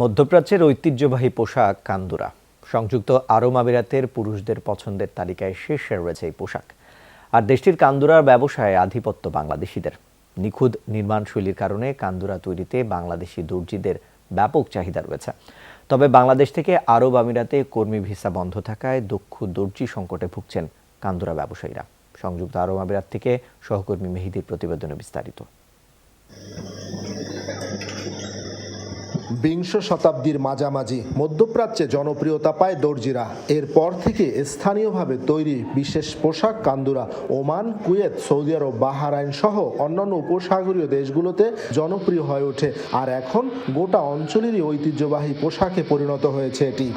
মধ্যপ্রাচ্যের ঐতিহ্যবাহী পোশাক কান্দুরা। সংযুক্ত আরব আমিরাতের পুরুষদের পছন্দের তালিকায় শীর্ষে রয়েছে এই পোশাক। আর দেশটির কান্দুরার ব্যবসায় আধিপত্য বাংলাদেশিদের। নিখুঁত নির্মাণশৈলীর কারণে কান্দুরা তৈরিতে বাংলাদেশি দর্জিদের ব্যাপক চাহিদা রয়েছে। তবে বাংলাদেশ থেকে আরব আমিরাতে কর্মী ভিসা বন্ধ থাকায় দক্ষ দর্জি সংকটে ভুগছেন কান্দুরা ব্যবসায়ীরা। সংযুক্ত আরব আমিরাত থেকে সহকর্মী মেহিদির প্রতিবেদনে বিস্তারিত। বিংশ শতাব্দীর মাঝামাঝি মধ্যপ্রাচ্যে জনপ্রিয়তা পায় দর্জিরা। এরপর থেকে স্থানীয়ভাবে তৈরি বিশেষ পোশাক কান্দুরা, ওমান, কুয়েত, সৌদি আরব, বাহারাইন সহ অন্যান্য উপসাগরীয় দেশগুলোতে জনপ্রিয় হয়ে ওঠে। আর এখন গোটা অঞ্চলেরই ঐতিহ্যবাহী পোশাকে পরিণত হয়েছে এটি।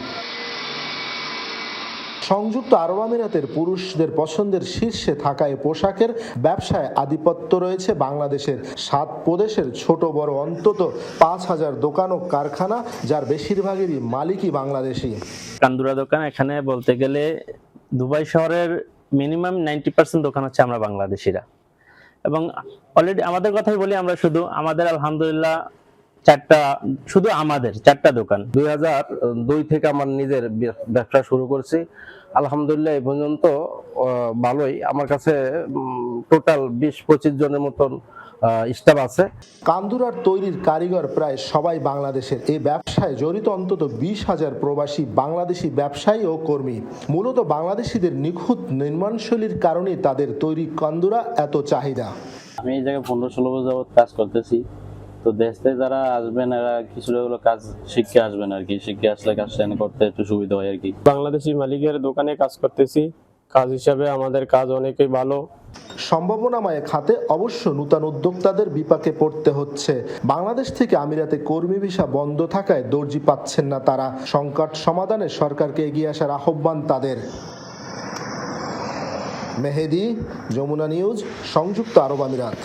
সংযুক্ত আরব আমিরাতের পুরুষদের পছন্দের শীর্ষে থাকা পোশাকের ব্যবসায় আধিপত্য রয়েছে বাংলাদেশের। সাত প্রদেশের ছোট বড় অন্তত পাঁচ হাজার দোকান ও কারখানা, যার বেশিরভাগেরই মালিকই বাংলাদেশি। কান্দুরা দোকান, এখানে বলতে গেলে দুবাই শহরের মিনিমাম নাইনটি পার্সেন্ট দোকান হচ্ছে আমরা বাংলাদেশিরা। এবং অলরেডি আমাদের কথাই বলি আমরা শুধু, আমাদের আলহামদুলিল্লাহ চারটা শুধু আমাদের চারটা দোকান। দুই হাজার দুই থেকে আমার নিজের ব্যবসা শুরু করছি। আলহামদুলিল্লাহ এই পর্যন্ত ভালোই। আমার কাছে টোটাল বিশ পঁচিশ জনের মতন স্টাফ আছে। কান্দুরার তৈরির কারিগর প্রায় সবাই বাংলাদেশের। এই ব্যবসায় জড়িত অন্তত বিশ হাজার প্রবাসী বাংলাদেশি ব্যবসায়ী ও কর্মী। মূলত বাংলাদেশিদের নিখুঁত নির্মাণশৈলীর কারণেই তাদের তৈরি কান্দুরা এত চাহিদা। আমি এই জায়গায় পনেরো ষোলো বছর কাজ করতেছি। তো দেশ থেকে যারা আসবেন এরা কিছুটা হলো কাজ শিখে আসবেন আর কি। শিখে আসলে কাজ করতে একটু সুবিধা হয় আর কি। বাংলাদেশি মালিকের দোকানে কাজ করতেছি। কাজ হিসাবে আমাদের কাজ অনেকই ভালো। সম্ভাবনাময় খাতে অবশ্য নূতন উদ্যোক্তাদের বিপাকে পড়তে হচ্ছে। বাংলাদেশ থেকে আমিরাতে কর্মী ভিসা বন্ধ থাকায় দর্জি পাচ্ছেন না তারা। সংকট সমাধানে সরকারকে এগিয়ে আসার আহ্বান তাদের। মেহেদি যমুনা নিউজ সংযুক্ত আরব আমিরাত।